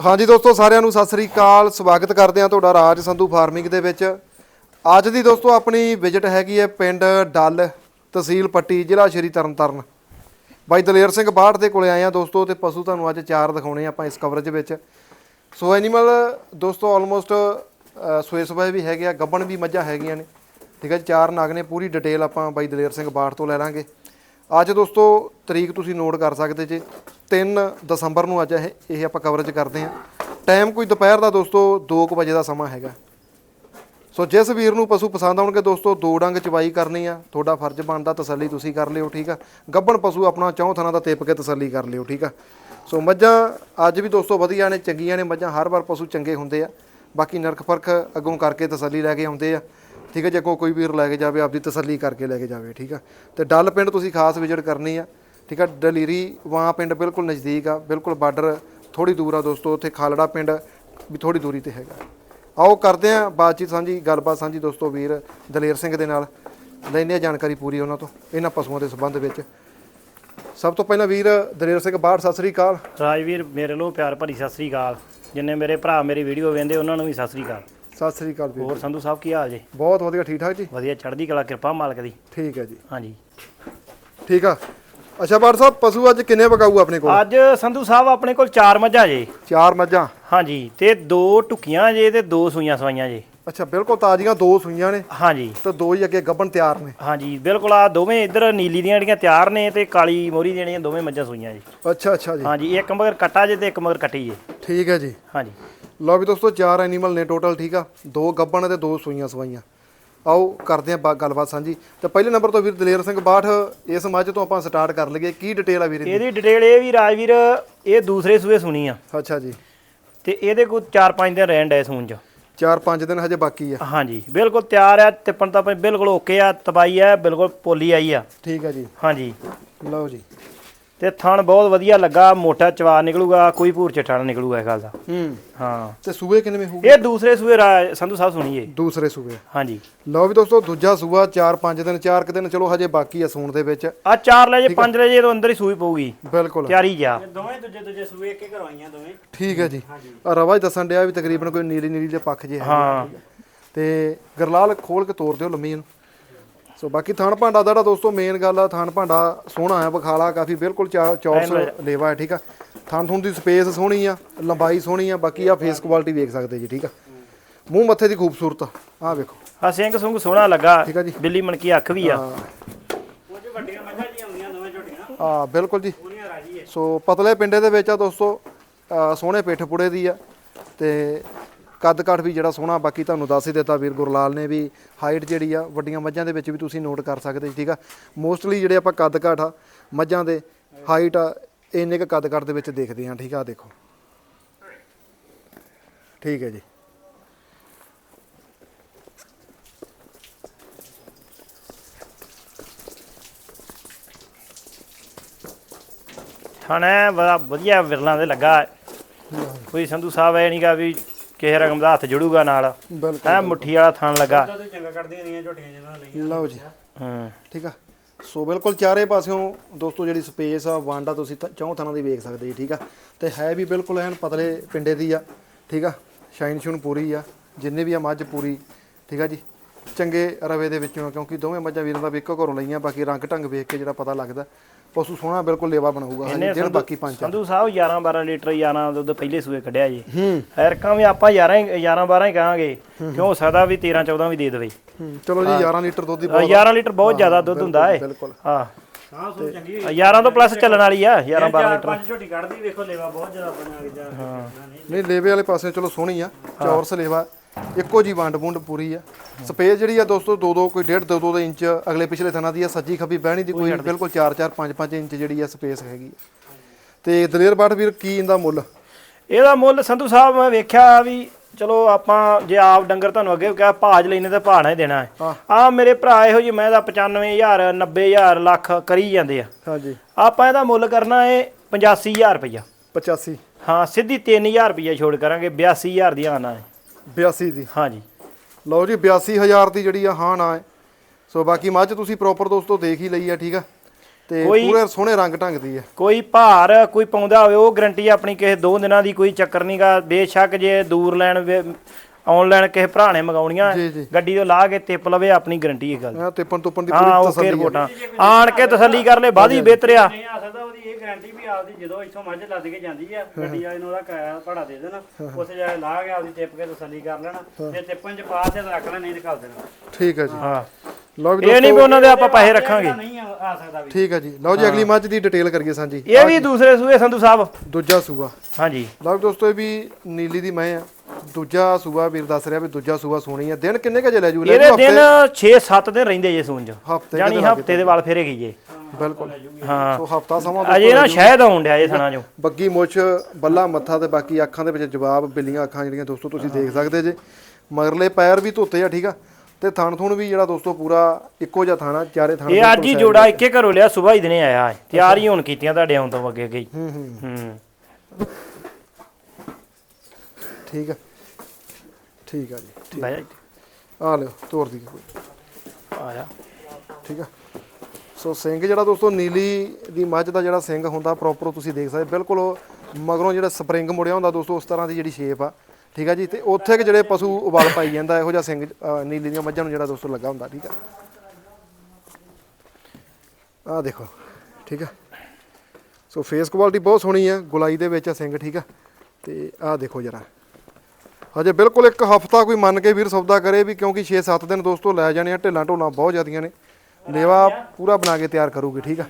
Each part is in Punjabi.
ਹਾਂਜੀ ਦੋਸਤੋ, ਸਾਰਿਆਂ ਨੂੰ ਸਤਿ ਸ੍ਰੀ ਅਕਾਲ। ਸਵਾਗਤ ਕਰਦੇ ਹਾਂ ਤੁਹਾਡਾ ਰਾਜ ਸੰਧੂ ਫਾਰਮਿੰਗ ਦੇ ਵਿੱਚ। ਅੱਜ ਦੀ ਦੋਸਤੋ, ਆਪਣੀ ਵਿਜ਼ਿਟ ਹੈਗੀ ਹੈ ਪਿੰਡ ਡੱਲ ਤਹਿਸੀਲ ਪੱਟੀ, ਜ਼ਿਲ੍ਹਾ ਸ਼੍ਰੀ ਤਰਨਤਾਰਨ। ਬਾਈ ਦਲੇਰ ਸਿੰਘ ਬਾੜ ਦੇ ਕੋਲੇ ਆਏ ਆ ਦੋਸਤੋ ਤੇ ਪਸ਼ੂ ਤੁਹਾਨੂੰ ਅੱਜ ਚਾਰ ਦਿਖਾਉਣੇ ਆਪਾਂ ਇਸ ਕਵਰੇਜ ਵਿੱਚ। ਸੋ ਐਨੀਮਲ ਦੋਸਤੋ ਆਲਮੋਸਟ ਸੋਏ ਸੋਏ ਵੀ ਹੈਗੇ ਆ, ਗੱਬਣ ਵੀ ਮੱਝਾਂ ਹੈਗੀਆਂ ਨੇ। ਠੀਕ ਹੈ ਜੀ, ਚਾਰ ਨਾਗ ਨੇ, ਪੂਰੀ ਡਿਟੇਲ ਆਪਾਂ ਬਾਈ ਦਲੇਰ ਸਿੰਘ ਬਾੜ ਤੋਂ ਲੈ ਲਾਂਗੇ। ਅੱਜ ਦੋਸਤੋ ਤਰੀਕ ਤੁਸੀਂ ਨੋਟ ਕਰ ਸਕਦੇ ਜੇ 3 ਦਸੰਬਰ ਨੂੰ ਅੱਜ ਇਹ ਇਹ ਆਪਾਂ ਕਵਰੇਜ ਕਰਦੇ ਹਾਂ। ਟਾਈਮ ਕੋਈ ਦੁਪਹਿਰ ਦਾ ਦੋਸਤੋ 2 ਵਜੇ ਦਾ ਸਮਾਂ ਹੈਗਾ। ਸੋ ਜਿਸ ਵੀਰ ਨੂੰ ਪਸ਼ੂ ਪਸੰਦ ਆਉਣਗੇ ਦੋਸਤੋ, ਦੋ ਡੰਗ ਚਵਾਈ ਕਰਨੀ ਆ, ਤੁਹਾਡਾ ਫਰਜ਼ ਬਣਦਾ ਤਸੱਲੀ ਤੁਸੀਂ ਕਰ ਲਿਓ, ਠੀਕ ਆ? ਗੱਬਣ ਪਸ਼ੂ ਆਪਣਾ ਚੌਂ ਥਾਂ ਦਾ ਤਿਪ ਕੇ ਤਸੱਲੀ ਕਰ ਲਿਓ, ਠੀਕ ਆ? ਸੋ ਮੱਝਾਂ ਅੱਜ ਵੀ ਦੋਸਤੋ ਵਧੀਆ ਨੇ, ਚੰਗੀਆਂ ਨੇ, ਮੱਝਾਂ ਹਰ ਵਾਰ ਪਸ਼ੂ ਚੰਗੇ ਹੁੰਦੇ ਆ। ਬਾਕੀ ਨਰਕ ਫ਼ਰਕ ਅੱਗੋਂ ਕਰਕੇ ਤਸੱਲੀ ਲੈ ਕੇ ਆਉਂਦੇ ਆ। ਠੀਕ ਹੈ, ਜੇ ਅੱਗੋਂ ਕੋਈ ਵੀਰ ਲੈ ਕੇ ਜਾਵੇ, ਆਪਦੀ ਤਸੱਲੀ ਕਰਕੇ ਲੈ ਕੇ ਜਾਵੇ, ਠੀਕ ਆ। ਤੇ ਡੱਲ ਪਿੰਡ ਤੁਸੀਂ ਖਾਸ ਵਿਜ਼ਿਟ ਕਰਨੀ ਆ, ਠੀਕ ਆ। ਡਲੀਰੀ ਵਾਂ ਪਿੰਡ ਬਿਲਕੁਲ ਨਜ਼ਦੀਕ ਆ, ਬਿਲਕੁਲ ਬਾਰਡਰ ਥੋੜੀ ਦੂਰ ਆ ਦੋਸਤੋ, ਉੱਥੇ ਖਾਲੜਾ ਪਿੰਡ ਵੀ ਥੋੜੀ ਦੂਰੀ ਤੇ ਹੈਗਾ। ਆਓ ਕਰਦੇ ਆ ਬਾਤਚੀਤ ਸਾਂਝੀ, ਗੱਲਬਾਤ ਸਾਂਝੀ ਦੋਸਤੋ ਵੀਰ ਦਲੇਰ ਸਿੰਘ ਦੇ ਨਾਲ। ਲੈਂਦੇ ਆ ਜਾਣਕਾਰੀ ਪੂਰੀ ਉਹਨਾਂ ਤੋਂ, ਇਹਨਾਂ ਪਸ਼ੂਆਂ ਦੇ ਸੰਬੰਧ ਵਿੱਚ। ਸਭ ਤੋਂ ਪਹਿਲਾਂ ਵੀਰ ਦਲੇਰ ਸਿੰਘ ਬਾਹਰ, ਸਤਿ ਸ੍ਰੀ ਅਕਾਲ। ਰਾਜਵੀਰ, ਮੇਰੇ ਨੂੰ ਪਿਆਰ ਭਰੀ ਸਤਿ ਸ੍ਰੀ ਅਕਾਲ। ਜਿੰਨੇ ਮੇਰੇ ਭਰਾ ਮੇਰੀ ਵੀਡੀਓ ਵੇਖਦੇ, ਉਹਨਾਂ ਨੂੰ ਵੀ ਸਤਿ ਸ੍ਰੀ ਅਕਾਲ। ਸਤਿ ਸ੍ਰੀ ਅਕਾਲ ਵੀਰ ਹੋਰ ਸੰਧੂ ਸਾਹਿਬ ਕੀ ਹਾਲ ਜੀ? ਬਹੁਤ ਵਧੀਆ ਠੀਕ ਠਾਕ ਜੀ? ਵਧੀਆ ਚੜ੍ਹਦੀ ਕਲਾ ਕਿਰਪਾ ਮਾਲਕ ਦੀ। ਠੀਕ ਹੈ ਜੀ। ਹਾਂਜੀ। ਠੀਕ ਆ। ਅੱਛਾ ਬਾੜ ਸਾਹਿਬ ਪਸ਼ੂ ਅੱਜ ਕਿੰਨੇ ਵਗਾਊ ਆਪਣੇ ਕੋਲ? ਅੱਜ ਸੰਧੂ ਸਾਹਿਬ ਆਪਣੇ ਕੋਲ ਚਾਰ ਮੱਝਾਂ ਜੇ। ਚਾਰ ਮੱਝਾਂ? ਹਾਂਜੀ ਤੇ ਦੋ ਟੁਕੀਆਂ ਜੇ ਤੇ ਦੋ ਸੂਈਆਂ ਸਵਾਈਆਂ ਜੇ। ਅੱਛਾ ਬਿਲਕੁਲ ਤਾਜ਼ੀਆਂ ਦੋ ਸੂਈਆਂ ਨੇ। ਹਾਂਜੀ। ਤੇ ਦੋ ਹੀ ਅੱਗੇ ਗੱਬਣ ਤਿਆਰ ਨੇ। ਹਾਂਜੀ ਬਿਲਕੁਲ ਆ ਦੋਵੇਂ ਇੱਧਰ ਨੀਲੀ ਦੀਆਂ ਜਿਹੜੀਆਂ ਤਿਆਰ ਨੇ ਤੇ ਕਾਲੀ ਮੋਰੀ ਦੀਆਂ ਜਿਹੜੀਆਂ ਦੋਵੇਂ ਮੱਝਾਂ ਸੂਈਆਂ ਜੀ। ਅੱਛਾ ਅੱਛਾ ਜੀ। ਹਾਂਜੀ ਇੱਕ ਮਗਰ ਕੱਟਾ ਜੇ ਤੇ ਇੱਕ ਮਗਰ ਕੱਟੀ ਜੇ। ਠੀਕ ਹੈ ਜੀ। ਹਾਂਜੀ। ਲਓ ਵੀ ਦੋਸਤੋ ਚਾਰ ਐਨੀਮਲ ਨੇ ਟੋਟਲ ਠੀਕ ਆ? ਦੋ ਗੱਬਣ ਤੇ ਦੋ ਸੂਈਆਂ ਸਵਾਈਆਂ। ਆਓ ਕਰਦੇ ਆ ਗੱਲਬਾਤ ਸਾਂਝੀ। ਤੇ ਪਹਿਲੇ ਨੰਬਰ ਤੋਂ ਵੀਰ ਦਲੇਰ ਸਿੰਘ ਬਾਠ ਇਸ ਮੱਝ ਤੋਂ ਆਪਾਂ ਸਟਾਰਟ ਕਰ ਲਈਏ। ਕੀ ਡਿਟੇਲ ਆ ਵੀਰ ਇਹਦੀ? ਡਿਟੇਲ ਇਹ ਵੀ ਰਾਜਵੀਰ ਇਹ ਦੂਸਰੇ ਸੂਏ ਸੁਣੀ ਆ। ਅੱਛਾ ਜੀ। ਤੇ ਇਹਦੇ ਕੋਲ 4-5 ਦਿਨ ਰਹਿਣ ਡੈ ਸੂਣ ਚ। ਚਾਰ ਪੰਜ ਦਿਨ ਹਜੇ ਬਾਕੀ ਆ। ਹਾਂਜੀ ਬਿਲਕੁਲ ਤਿਆਰ ਆ ਤਿੱਪਣ ਤਾਂ ਬਿਲਕੁਲ ਓਕੇ ਆ ਤਬਾਈ ਆ ਬਿਲਕੁਲ ਪੋਲੀ ਆਈ ਆ। ਠੀਕ ਆ ਜੀ। ਹਾਂਜੀ। ਲਓ ਜੀ। ਤੇ ਥਣ ਬਹੁਤ ਵਧੀਆ ਲੱਗਾ ਮੋਟਾ ਚਵਾ ਨਿਕਲੂਗਾ ਕੋਈ ਭੂਰ ਚਟਾਣਾ ਨਿਕਲੂਗਾ ਇਹ ਗੱਲ ਦਾ। ਹੂੰ। ਹਾਂ। ਤੇ ਸੂਏ ਕਿੰਨੇ ਹੋਊ ਇਹ ਦੂਸਰੇ ਸੂਏ ਰਾ- ਸੰਧੂ ਸਾਹਿਬ ਸੁਣੀਏ ਦੂਸਰੇ ਸੂਏ। ਹਾਂਜੀ। ਲਓ ਵੀ ਦੋਸਤੋ ਦੂਜਾ ਸੂਆ ਚਾਰ ਪੰਜ ਦਿਨ ਚਾਰ ਕੁ ਦਿਨ ਚਲੋ ਹਜੇ ਬਾਕੀ ਆ ਸੂਣ ਦੇ ਵਿੱਚ। ਆ ਚਾਰ ਲੈ ਜੇ ਪੰਜ ਲੈ ਜੇ ਤੋਂ ਅੰਦਰ ਹੀ ਸੂਈ ਪਊਗੀ। ਬਿਲਕੁਲ। ਤਿਆਰੀ ਜਾ। ਦੋਵੇਂ ਦੂਜੇ ਦੂਜੇ ਸੂਏ ਇੱਕ ਕਰਵਾਈਆਂ ਦੋਵੇਂ। ਠੀਕ ਹੈ ਜੀ। ਆ ਰਵਾ ਹੀ ਦੱਸਣ ਡਿਆ ਵੀ ਤਕਰੀਬਨ ਕੋਈ ਨੀਲੀ ਨੀਲੀ ਦੇ ਪੱਖ ਜੇ ਹੈ ਹਾਂ। ਤੇ ਗਰਲਾਲ ਖੋਲ ਕੇ ਤੋੜ ਦਿਓ ਲੰਮੀ ਇਹਨੂੰ ਸੋ ਬਾਕੀ ਥਣ ਭਾਂਡਾ ਦਾ ਜਿਹੜਾ ਦੋਸਤੋ ਮੇਨ ਗੱਲ ਆ ਥਣ ਭਾਂਡਾ ਸੋਹਣਾ ਆ ਬਖਾਲਾ ਕਾਫੀ ਬਿਲਕੁਲ ਚੌਰਸ ਲੇਵਾ ਹੈ ਠੀਕ ਆ। ਥਣ ਥੁਣ ਦੀ ਸਪੇਸ ਸੋਹਣੀ ਆ ਲੰਬਾਈ ਸੋਹਣੀ ਆ ਬਾਕੀ ਆ ਫੇਸ ਕੁਆਲਿਟੀ ਵੇਖ ਸਕਦੇ ਜੀ ਠੀਕ ਆ। ਮੂੰਹ ਮੱਥੇ ਦੀ ਖੂਬਸੂਰਤ ਆ ਵੇਖੋ। ਆ ਸਿੰਘ ਸੁੰਗ ਸੋਹਣਾ ਲੱਗਾ ਠੀਕ ਆ ਜੀ। ਬਿੱਲੀ ਮਣਕੀ ਅੱਖ ਵੀ ਆ। ਕੁਝ ਵੱਡੀਆਂ ਮੱਝਾਂ ਜੀ ਆਉਂਦੀਆਂ ਦੋਵੇਂ ਝੋਟੀਆਂ। ਆ ਬਿਲਕੁਲ ਜੀ। ਪੂਰੀਆਂ ਰਾਜੀ ਹੈ ਸੋ ਪਤਲੇ ਪਿੰਡੇ ਦੇ ਵਿੱਚ ਆ ਦੋਸਤੋ ਸੋਹਣੇ ਪਿੱਠ ਪੁੜੇ ਦੀ ਆ ਤੇ ਕੱਦ ਕਾਠ ਵੀ ਜਿਹੜਾ ਸੋਹਣਾ, ਬਾਕੀ ਤੁਹਾਨੂੰ ਦੱਸ ਹੀ ਦਿੱਤਾ ਵੀਰ ਗੁਰਲਾਲ ਨੇ ਵੀ ਹਾਈਟ ਜਿਹੜੀ ਆ, ਵੱਡੀਆਂ ਮੱਝਾਂ ਦੇ ਵਿੱਚ ਵੀ ਤੁਸੀਂ ਨੋਟ ਕਰ ਸਕਦੇ ਠੀਕ ਆ। ਮੋਸਟਲੀ ਜਿਹੜੇ ਆਪਾਂ ਕੱਦ ਕਾਠ ਆ, ਮੱਝਾਂ ਦੇ ਹਾਈਟ ਆ, ਇੰਨੇ ਕੁ ਕੱਦ ਕਾਠ ਦੇ ਵਿੱਚ ਦੇਖਦੇ ਆ ਠੀਕ ਆ ਦੇਖੋ। ਠੀਕ ਹੈ ਜੀ। ਥਣ ਬੜਾ ਵਧੀਆ ਵਿਰਲਾਂ ਦੇ ਲੱਗਾ। ਕੋਈ ਸੰਧੂ ਸਾਹਿਬ ਐ ਨਹੀਂਗਾ ਵੀ ਕਿਸੇ ਰਕਮ ਦਾ ਹੱਥ ਜੁੜੂਗਾ ਨਾਲ। ਬਿਲਕੁਲ ਐ ਮੁੱਠੀ ਵਾਲਾ ਥਣ ਲੱਗਾ। ਤਾਂ ਤੇ ਚੰਗਾ ਕੱਢਦੀਆਂ ਰਹੀਆਂ ਝੋਟੀਆਂ ਜਿਹਨਾਂ ਲਈਆਂ। ਲਓ ਜੀ। ਹੂੰ। ਠੀਕ ਆ। ਸੋ ਬਿਲਕੁਲ ਚਾਰੇ ਪਾਸਿਓਂ ਦੋਸਤੋ ਜਿਹੜੀ ਸਪੇਸ ਆ ਵਾਂਡਾ ਤੁਸੀਂ ਚੌਂ ਥਾਂ ਦੀ ਵੇਖ ਸਕਦੇ ਜੀ ਠੀਕ ਆ। ਤੇ ਹੈ ਵੀ ਬਿਲਕੁਲ ਐਨ ਪਤਲੇ ਪਿੰਡੇ ਦੀ ਆ ਠੀਕ ਆ। ਸ਼ਾਈਨ ਸ਼ੂਨ ਪੂਰੀ ਆ ਜਿੰਨੇ ਵੀ ਆ ਮੱਝ ਪੂਰੀ ਠੀਕ ਆ ਜੀ। ਚੰਗੇ ਰਵੇ ਦੇ ਵਿੱਚੋਂ ਆ, ਕਿਉਂਕਿ ਦੋਵੇਂ ਮੱਝਾਂ ਵੀਰਾਂ ਦਾ ਵੀ ਇੱਕੋ ਘਰੋਂ ਲਈਆਂ ਬਾਕੀ ਰੰਗ ਢੰਗ ਵੇਖ ਕੇ ਜਿਹੜਾ ਪਤਾ ਲੱਗਦਾ। ਪਸ਼ੂ ਸੋਹਣਾ ਬਿਲਕੁਲ ਲੇਵਾ ਬਣਾਊਗਾ ਹਾਂਜੀ ਦਿਨ ਬਾਕੀ ਪੰਜ ਸੰਧੂ ਸਾਹਿਬ 11 12 ਲੀਟਰ 11 ਦੁੱਧ ਪਹਿਲੇ ਸੂਏ ਕੱਢਿਆ ਜੀ। ਹੂੰ। ਐਰਕਾਂ ਵੀ ਆਪਾਂ 11 ਹੀ 11 12 ਹੀ ਕਹਾਂਗੇ ਕਿਉਂ ਹੋ ਸਕਦਾ ਵੀ 13 14 ਵੀ ਦੇ ਦੇਵੇ। ਹੂੰ, ਚਲੋ ਜੀ 11 ਲੀਟਰ ਦੁੱਧ ਦੀ ਅ, 11 ਲੀਟਰ ਬਹੁਤ ਜ਼ਿਆਦਾ ਦੁੱਧ ਹੁੰਦਾ ਏ। ਬਿਲਕੁਲ। ਹਾਂ। ਸਾਹ ਸੂ ਚੰਗੀ ਅ, 11 ਤੋਂ ਪਲੱਸ ਚੱਲਣ ਵਾਲੀ ਆ 11 12 ਲੀਟਰ। ਪੰਜ ਝੋਟੀ ਕੱਢਦੀ ਵੇਖੋ ਲੇਵਾ ਬਹੁਤ ਜ਼ਿਆਦਾ ਬਣਾ ਕੇ ਜਾ ਨਹੀਂ। ਲੇਵੇ ਵਾਲੇ ਪਾਸੇ ਚਲੋ ਸੋਹਣੀ ਆ ਚੌਰਸ ਲੇਵਾ। ਇੱਕੋ ਜੀ ਵੰਡ ਵੁੰਡ ਪੂਰੀ ਆ। ਸਪੇਸ ਜਿਹੜੀ ਆ ਦੋਸਤੋ ਦੋ ਦੋ ਕੋਈ ਡੇਢ ਦੋ ਦੋ ਦੇ ਇੰਚ ਅਗਲੇ ਪਿਛਲੇ ਥਾਂ ਦੀ ਆ ਸੱਜੀ ਖੱਬੀ ਬਹਿਣੀ ਦੀ ਕੋਈ ਬਿਲਕੁਲ 4 4 5 5 ਇੰਚ ਜਿਹੜੀ ਆ ਸਪੇਸ ਹੈਗੀ। ਤੇ ਦਲੇਰ ਬਾਠ ਵੀਰ ਕੀ ਇਹਦਾ ਮੁੱਲ? ਇਹਦਾ ਮੁੱਲ ਸੰਧੂ ਸਾਹਿਬ ਮੈਂ ਵੇਖਿਆ ਵੀ ਚਲੋ ਆਪਾਂ ਜੇ ਆਪ ਡੰਗਰ ਤੁਹਾਨੂੰ ਅੱਗੇ ਕਿਹਾ ਭਾਜ ਲੈਨੇ ਤਾਂ ਭਾਣਾ ਹੀ ਦੇਣਾ ਹੈ। ਆ ਮੇਰੇ ਭਰਾ ਇਹੋ ਜੀ ਮੈਂ ਦਾ 95000 90000 ਲੱਖ ਕਰੀ ਜਾਂਦੇ ਆ। ਹਾਂਜੀ। ਆਪਾਂ ਇਹਦਾ ਮੁੱਲ ਕਰਨਾ ਹੈ 85000 ਰੁਪਇਆ 85 ਹਾਂ ਸਿੱਧੀ 3000 ਰੁਪਇਆ ਛੋੜ ਕਰਾਂਗੇ 82000 ਦੀ ਆਣਾ ਹੈ। 82 ਦੀ। ਹਾਂਜੀ। ਲਓ ਜੀ 82000 ਦੀ ਜਿਹੜੀ ਆ ਹਾਂ ਨਾ ਹੈ ਸੋ ਬਾਕੀ ਮੱਝ ਤੁਸੀਂ ਪ੍ਰੋਪਰ ਦੋਸਤੋ ਦੇਖ ਹੀ ਲਈ ਆ ਠੀਕ ਆ? ਤੇ ਪੂਰੇ ਸੋਹਣੇ ਰੰਗ ਢੰਗ ਦੀ ਹੈ ਕੋਈ ਭਾਰ ਕੋਈ ਪਾਉਂਦਾ ਹੋਵੇ ਉਹ ਗਰੰਟੀ ਆਪਣੀ ਕਿਸੇ ਦੋ ਦਿਨਾਂ ਦੀ ਕੋਈ ਚੱਕਰ ਨਹੀਂਗਾ ਬੇਸ਼ੱਕ ਜੇ ਦੂਰ ਲੈਣ ਆਨਲਾਈਨ ਕਿਸੇ ਭਰਾ ਨੇ ਮੰਗਾਉਣੀਆਂ ਜੀ, ਜੀ। ਗੱਡੀ ਤੋਂ ਲਾ ਕੇ ਟਿੱਪ ਲਵੇ ਆਪਣੀ ਗਰੰਟੀ ਇਹ ਗੱਲ। ਹਾਂ ਤਿੱਪਣ ਤੁੱਪਣ ਦੀ ਹਾਂ ਪੂਰੀ ਓਕੇ ਤਸੱਲੀ ਹੈ ਰਿਪੋਰਟਾਂ ਆਣ ਕੇ ਤਸੱਲੀ ਕਰ ਲੈ ਬਾਦੀ ਬਿਹਤਰਿਆ ਨਹੀਂ ਆ ਸਕਦਾ ਉਹਦੀ ਇਹ ਗਾਰੰਟੀ ਵੀ ਆਪਦੀ ਜਦੋਂ ਇੱਥੋਂ ਮੱਝ ਲੱਦ ਕੇ ਜਾਂਦੀ ਆ ਗੱਡੀ ਵਾਲੇ ਨੂੰ ਉਹਦਾ ਕਿਰਾਇਆ ਭਾੜਾ ਦੇ ਦੇਣਾ। ਉਸੇ ਜਾ ਲਾ ਕੇ ਆਪਦੀ ਟਿੱਪ ਕੇ ਤਸੱਲੀ ਕਰ ਲੈਣਾ। ਜੇ ਚ ਤਾਂ ਰੱਖ ਨਹੀਂ ਨਿਕਾਲ ਦੇਣਾ। ਠੀਕ ਹੈ ਜੀ। ਹਾਂ। ਲਓ ਵੀ ਇਹ ਨਹੀਂ ਵੀ ਉਹਨਾਂ ਦੇ ਆਪਾਂ ਪੈਸੇ ਰੱਖਾਂਗੇ। ਨਹੀਂ ਆ ਆ ਸਕਦਾ ਵੀ। ਠੀਕ ਹੈ ਜੀ। ਲਓ ਜੀ ਅਗਲੀ ਮੱਝ ਦੀ ਡਿਟੇਲ ਕਰੀਏ ਸਾਂਝੀ। ਇਹ ਵੀ ਦੂਸਰੇ ਸੂਏ ਸੰਧੂ ਸਾਹਿਬ। ਦੂਜਾ ਸੂਆ। ਹਾਂਜੀ। ਲਓ ਵੀ ਦੋਸਤੋ ਇਹ ਵੀ ਨੀਲੀ ਦੀ ਮੈਂ ਆ। ਦੂਜਾ ਸੂਆ ਵੀਰ ਦੱਸ ਰਿਹਾ ਵੀ ਦੂਜਾ ਸੂਆ ਸੋਹਣੀ ਆ। ਦਿਨ ਕਿੰਨੇ ਕੁ ਜੇ ਲੈ ਜੂ? ਲੈ ਇਹਦੇ ਜੂ ਦਿਨ 6-7 ਦਿਨ ਰਹਿੰਦੇ ਜੇ ਸੂਨ ਚ ਹਫ਼ਤੇ ਜਾਨੀ ਹਫ਼ਤੇ ਦੇ ਵਾਲ ਫੇਰੇਗੀ ਜੇ। ਬਿਲਕੁਲ। ਹਾਂ। ਸੋ ਹਫਤਾ ਸਮਾਂ ਅਜੇ ਨਾ ਸ਼ਾਇਦ ਆਉਣ ਡਿਆ ਇਹ ਥਣਾ ਚੋਂ। ਬੱਗੀ ਮੁੱਛ ਬੱਲਾ ਮੱਥਾ ਤੇ ਬਾਕੀ ਅੱਖਾਂ ਦੇ ਵਿੱਚ ਜਵਾਬ ਬਿੱਲੀਆਂ ਅੱਖਾਂ ਜਿਹੜੀਆਂ ਦੋਸਤੋ ਤੁਸੀਂ ਦੇਖ ਸਕਦੇ ਜੇ। ਮਗਰਲੇ ਪੈਰ ਵੀ ਧੋਤੇ ਆ ਠੀਕ ਆ? ਤੇ ਥਣ ਥੁਣ ਵੀ ਜਿਹੜਾ ਦੋਸਤੋ ਪੂਰਾ ਇੱਕੋ ਜਿਹਾ ਥਾਣਾ ਚਾਰੇ ਥਣ ਇਹ ਅੱਜ ਹੀ ਜੋੜਾ ਇੱਕੇ ਘਰੋਂ ਲਿਆ ਸਵੇਰ ਹੀ ਦਿਨੇ ਆਇਆ ਹੈ। ਤਿਆਰ ਹੀ ਹੋਣ ਕੀਤੀਆਂ ਤੁਹਾਡੇ ਆਉਣ ਤੋਂ ਅੱਗੇ ਗਈ ਹੂੰ ਹੂੰ। ਹੂੰ। ਠੀਕ ਆ। ਠੀਕ ਆ ਜੀ ਬਹਿ ਜਾ ਆ ਲਿਓ ਤੋਰ ਦੀ ਕੋਈ। ਆਇਆ ਠੀਕ ਆ। ਸੋ ਸਿੰਘ ਜਿਹੜਾ ਦੋਸਤੋ ਨੀਲੀ ਦੀ ਮੱਝ ਦਾ ਜਿਹੜਾ ਸਿੰਘ ਹੁੰਦਾ ਪ੍ਰੋਪਰ ਤੁਸੀਂ ਦੇਖ ਸਕਦੇ। ਬਿਲਕੁਲ ਉਹ ਮਗਰੋਂ ਜਿਹੜਾ ਸਪਰਿੰਗ ਮੁੜਿਆ ਹੁੰਦਾ ਦੋਸਤੋ ਉਸ ਤਰ੍ਹਾਂ ਦੀ ਜਿਹੜੀ ਸ਼ੇਪ ਆ। ਠੀਕ ਆ ਜੀ ਤੇ ਉੱਥੇ ਕਿ ਜਿਹੜੇ ਪਸ਼ੂ ਉਬਾਲ ਪਾਈ ਜਾਂਦਾ ਇਹੋ ਜਿਹਾ ਸਿੰਘ ਅ, ਨੀਲੀ ਦੀਆਂ ਮੱਝਾਂ ਨੂੰ ਜਿਹੜਾ ਦੋਸਤੋ ਲੱਗਾ ਹੁੰਦਾ ਠੀਕ ਆ। ਆ ਦੇਖੋ ਠੀਕ ਆ। ਸੋ ਫੇਸ ਕੁਆਲਿਟੀ ਬਹੁਤ ਸੋਹਣੀ ਆ ਗੁਲਾਈ ਦੇ ਵਿੱਚ ਆ ਸਿੰਘ ਠੀਕ ਆ। ਤੇ ਆ ਦੇਖੋ ਜਰਾ। ਹਜੇ ਬਿਲਕੁਲ ਇੱਕ ਹਫਤਾ ਕੋਈ ਮੰਨ ਕੇ ਵੀਰ ਸੌਦਾ ਕਰੇ ਵੀ ਕਿਉਂਕਿ 6-7 ਦਿਨ ਦੋਸਤੋ ਲੈ ਜਾਣੇ ਆ ਢਿੱਲਾਂ ਢੋਲਾਂ ਬਹੁਤ ਜ਼ਿਆਦੀਆਂ ਨੇ। ਲੇਵਾ ਪੂਰਾ ਬਣਾ ਕੇ ਤਿਆਰ ਕਰੂਗੀ ਠੀਕ ਆ?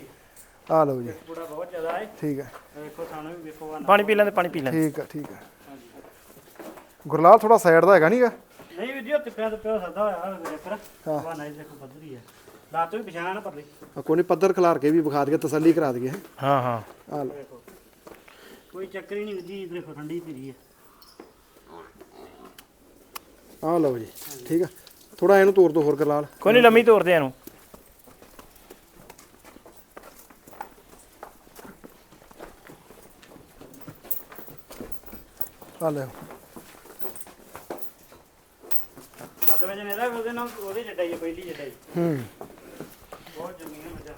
ਆ ਲਓ ਜੀ। ਬੁੜਾ ਬਹੁਤ ਜ਼ਿਆਦਾ ਹੈ। ਠੀਕ ਆ। ਵੇਖੋ ਸਾਨੂੰ ਵੀ ਵੇਖੋ ਵਾ ਪਾਣੀ ਪੀ ਲੈਂਦੇ ਪਾਣੀ ਪੀ ਲੈਂਦੇ। ਠੀਕ ਆ ਠੀਕ ਆ। ਗੁਰਲਾਲ ਥੋੜਾ ਸਾਈਡ ਦਾ ਹੈਗਾ ਨਹੀਂਗਾ ਨਹੀਂ ਵੀ ਜੀ ਟਿੱਪਿਆਂ ਤੇ ਪਿਓ ਸਦਾ ਹੋਇਆ ਹੋਇਆ ਜੇਕਰ ਵਾ ਨਹੀਂ ਦੇਖੋ ਪੱਧਰੀ ਹੈ। ਰਾਤ ਵੀ ਪਛਾਣ ਪਰ ਲਈ ਕੋਈ ਨਹੀਂ ਪੱਧਰ ਖਿਲਾਰ ਕੇ ਵੀ ਵਿਖਾ ਦਈਏ ਤਸੱਲੀ ਕਰਾ ਦਈਏ ਹਾਂ। ਹਾਂ ਆ ਲਓ। ਕੋਈ ਚੱਕਰ ਹੀ ਨਹੀਂ ਜੀ ਦੇਖੋ ਠੰਡੀ ਹੈ। ਆ ਲਓ ਜੀ ਠੀਕ ਆ। ਥੋੜਾ ਇਹਨੂੰ ਤੋੜ ਦੋ ਹੋਰ ਗੁਰਲਾਲ ਕੋਈ ਨਹੀਂ ਲੰਮੀ ਤੋਰਦੇ ਇਹਨੂੰ। ਆ ਲੈ ਉਹਦੇ ਨਾਲ ਉਹਦੇ ਜੱਡਾ ਹੀ ਹੈ, ਪਹਿਲੀ ਜੱਡਾ ਹੀ। ਹੂੰ ਬਹੁਤ ਜਮੀਨ ਮੱਝਾਂ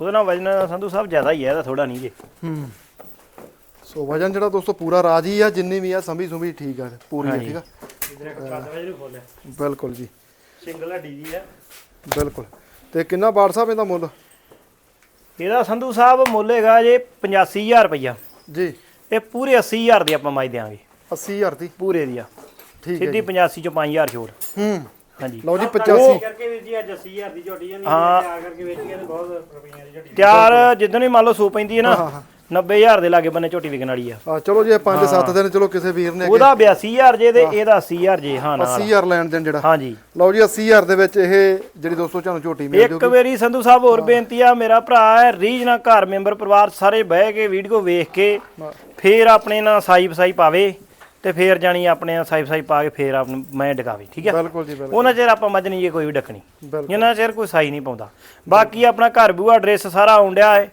ਉਹਦੇ ਨਾਲ ਵਜਨ ਸੰਧੂ ਸਾਹਿਬ ਜ਼ਿਆਦਾ ਹੀ ਹੈ ਇਹਦਾ ਥੋੜਾ ਨਹੀਂ ਜੇ। ਹੂੰ। ਸੋ ਵਜਨ ਜਿਹੜਾ ਦੋਸਤੋ ਪੂਰਾ ਰਾਜੀ ਆ ਜਿੰਨੀ ਵੀ ਆ ਸੰਭੀ ਸੁਭੀ ਠੀਕ ਆ ਪੂਰੀ ਆ ਠੀਕ ਆ। ਇਧਰ ਇੱਕ ਖੋਲਿਆ। ਬਿਲਕੁਲ ਜੀ। ਸਿੰਗਲ ਹੱਡੀ ਦੀ ਹੈ ਬਿਲਕੁਲ। ਤੇ ਕਿੰਨਾ ਬਾੜ ਸਾਹਿਬ ਇਹਦਾ ਮੁੱਲ? ਇਹਦਾ ਸੰਧੂ ਸਾਹਿਬ ਮੁੱਲ ਹੈਗਾ ਜੇ 85000 ਰੁਪਈਆ। ਜੀ। ਇਹ ਪੂਰੇ 80000 ਦੀ ਆਪਾਂ ਮਾਈ ਦੇਾਂਗੇ 80000 ਦੀ? ਪੂਰੇ ਦੀ ਆ। ਠੀਕ ਹੈ ਸਿੱਧੀ 85 ਚੋਂ 5000 ਛੋੜ। ਹੂੰ। ਹਾਂਜੀ। ਲਓ ਜੀ ਉਹ 85 ਕਰਕੇ ਵੀ ਜੀ ਅੱਜ 80000 ਦੀ ਝੋਟੀ ਨਹੀਂ ਹਾਂ। ਆ ਕਰਕੇ ਵੇਚੀਏ ਤੇ ਬਹੁਤ ਰੁਪਈਆਂ ਦੀ ਝੋਟੀ ਤਿਆਰ ਜਿੱਦਣ ਹੀ ਮੰਨ ਲਓ ਸੂ ਪੈਂਦੀ ਹੈ ਹਾਂ, ਨਾ ਹਾਂ। 90000 ਦੇ ਲਾਗੇ ਬੰਨੇ ਝੋਟੀ ਵਿਕਣ ਵਾਲੀ ਆ। ਆ ਚਲੋ ਜੀ 5-7 ਦਿਨ ਚਲੋ ਕਿਸੇ ਵੀਰ ਨੇ ਉਹਦਾ 82000 ਜੇ ਤੇ ਇਹਦਾ 80000 ਜੇ ਹਾਂ ਨਾਲ। 80000 ਲੈਣ ਦੇਣ ਜਿਹੜਾ। ਹਾਂਜੀ। ਲਓ ਜੀ 80000 ਦੇ ਵਿੱਚ ਇਹ ਜਿਹੜੀ ਦੋਸਤੋ ਤੁਹਾਨੂੰ ਝੋਟੀ ਮਿਲ ਇੱਕ ਜੂਗੀ। ਵਾਰੀ ਸੰਧੂ ਸਾਹਿਬ ਹੋਰ ਬੇਨਤੀ ਆ ਮੇਰਾ ਭਰਾ ਹੈ ਰੀਝ ਨਾਲ ਘਰ ਮੈਂਬਰ ਪਰਿਵਾਰ ਸਾਰੇ ਬਹਿ ਕੇ ਵੀਡੀਓ ਵੇਖ ਕੇ ਫੇਰ ਆਪਣੇ ਨਾਲ ਸਾਈ ਫਸਾਈ ਪਾਵੇ ਤੇ ਫੇਰ ਜਾਣੀ ਆਪਣੇ ਨਾਲ ਸਾਈ ਫਸਾਈ ਪਾ ਕੇ ਫੇਰ ਆਪ ਮੈਂ ਡਕਾਵੇ ਠੀਕ ਹੈ ਬਿਲਕੁਲ ਜੀ ਬਿਲਕੁਲ। ਉਹਨਾਂ ਚਿਰ ਆਪਾਂ ਮੱਝ ਨਹੀਂ ਕੋਈ ਵੀ ਡਕਣੀ। ਜਿੰਨਾ ਚਿਰ ਕੋਈ ਸਾਈ ਨਹੀਂ ਪਾਉਂਦਾ। ਬਾਕੀ ਆਪਣਾ ਘਰ ਬੂਆ ਐਡਰੈਸ ਸਾਰਾ ਆਉਂਦਿਆ ਹੈ।